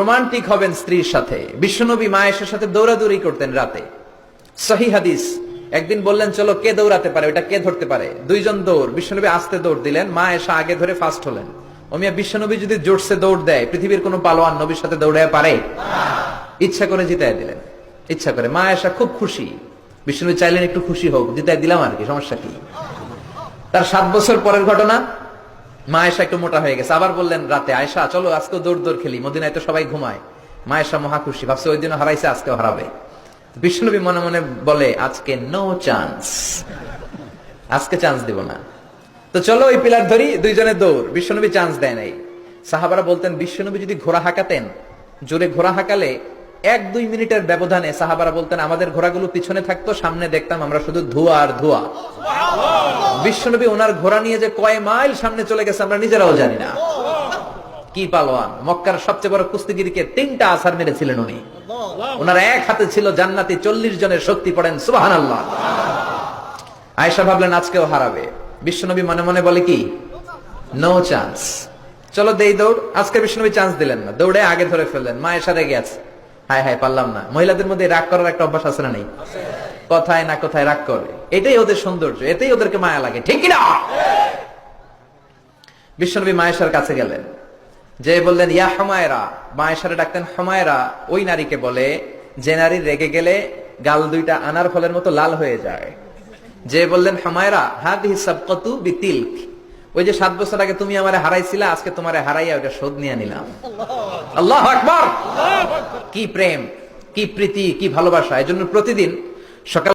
Romantic হবেন স্ত্রীর সাথে। বিশ্বনবী মায়ের সাথে দৌড়াদৌড়ি করতেন রাতে। সহি হাদিস। একদিন বললেন, চলো, কে দৌড়াতে পারে? ওটা কে ধরতে পারে? দুইজন দৌড়। বিশ্বনবী আস্তে দৌড় দিলেন। মা এসা আগে ধরে ফার্স্ট হলেন। অমিয়া বিশ্বনবী যদি জোরসে দৌড় দেয়, পৃথিবীর কোনো পালোয়ান নবীর সাথে দৌড়ায় পারে? ইচ্ছা করে জিতায় দিলেন। ইচ্ছা করে। মা এসা খুব খুশি। বিশ্বনবী চাইলেন একটু খুশি হোক। জিতায় দিলাম আর কি, সমস্যা কি? তার সাত বছর পরের ঘটনা। মা এসা একটু মোটা হয়ে গেছে। আবার বললেন রাতে আয়সা চলো আজকে দৌড় দৌড় খেলি। মদিনায় তো সবাই ঘুমায়। মা এসা মহা খুশি। ভাবছে ওই দিনও হারাইছে, আজকেও হারাবে। বিষ্ণুনবী মনে মনে বলে, আজকে নো চান্স আজকে চান্স দিব না। তো চলো ওই পিলার ধরি, দুইজনে দৌড়। বিশ্বনবী চান্স দেয় নাই। সাহাবারা বলতেন বিশ্বনবী যদি ঘোড়া হাঁকাতেন, জোরে ঘোড়া হাঁকালে এক দুই মিনিটের ব্যবধানে সাহাবারা বলতেন, আমাদের ঘোড়াগুলো পিছনে থাকতো, সামনে দেখতাম আমরা শুধু ধোঁয়া আর ধোঁয়া। বিশ্বনবী ওনার ঘোড়া নিয়ে যে কয় মাইল সামনে চলে গেছে আমরা নিজেরাও জানি না। কি পালোয়ান? মক্কার সবচেয়ে বড় কুস্তিগিরিকে তিনটা আসার মেরেছিলেন উনি। ওনার এক হাতে ছিল জান্নাতি চল্লিশ জনের শক্তি, পড়েন সুবাহান আল্লাহ আয়সা ভাবলেন, আজকেও হারাবে। বিশ্বনবী মনে মনে বলে কি? নো চান্স চলো দেই দৌড়। আজকে বিশ্বনবী চান্স দিলেন না। দৌড়ে আগে ধরে ফেললেন। মা এসা রেগে আছে। হায় হায়, পারলাম না। মহিলাদের মধ্যে রাগ করার একটা অভ্যাস আছে না নেই? কথায় না কথায় রাগ করে। এটাই ওদের সৌন্দর্য, এটাই ওদেরকে মায়া লাগে, ঠিক না বিশ্বনবী মায়েশার কাছে গেলেন। যে বললেন, ইয়া হমায়রা। মায়েশারে ডাকতেন, হমায়রা, ওই নারীকে বলে, যে নারী রেগে গেলে গাল দুইটা আনার ফলের মতো লাল হয়ে যায়। যে বললেন, হমায়রা, হাদিহি সাবকাতু বিতিলক। ওই যে সাত বছর আগে তুমি আমার হারাইছিলা আজকে তোমার হারাইয়া ওটা শোধ নিয়ে নিলাম। আল্লাহ। আকবর! কি প্রেম কি প্রীতি কি ভালোবাসা। এজন্য জন্য প্রতিদিন সকাল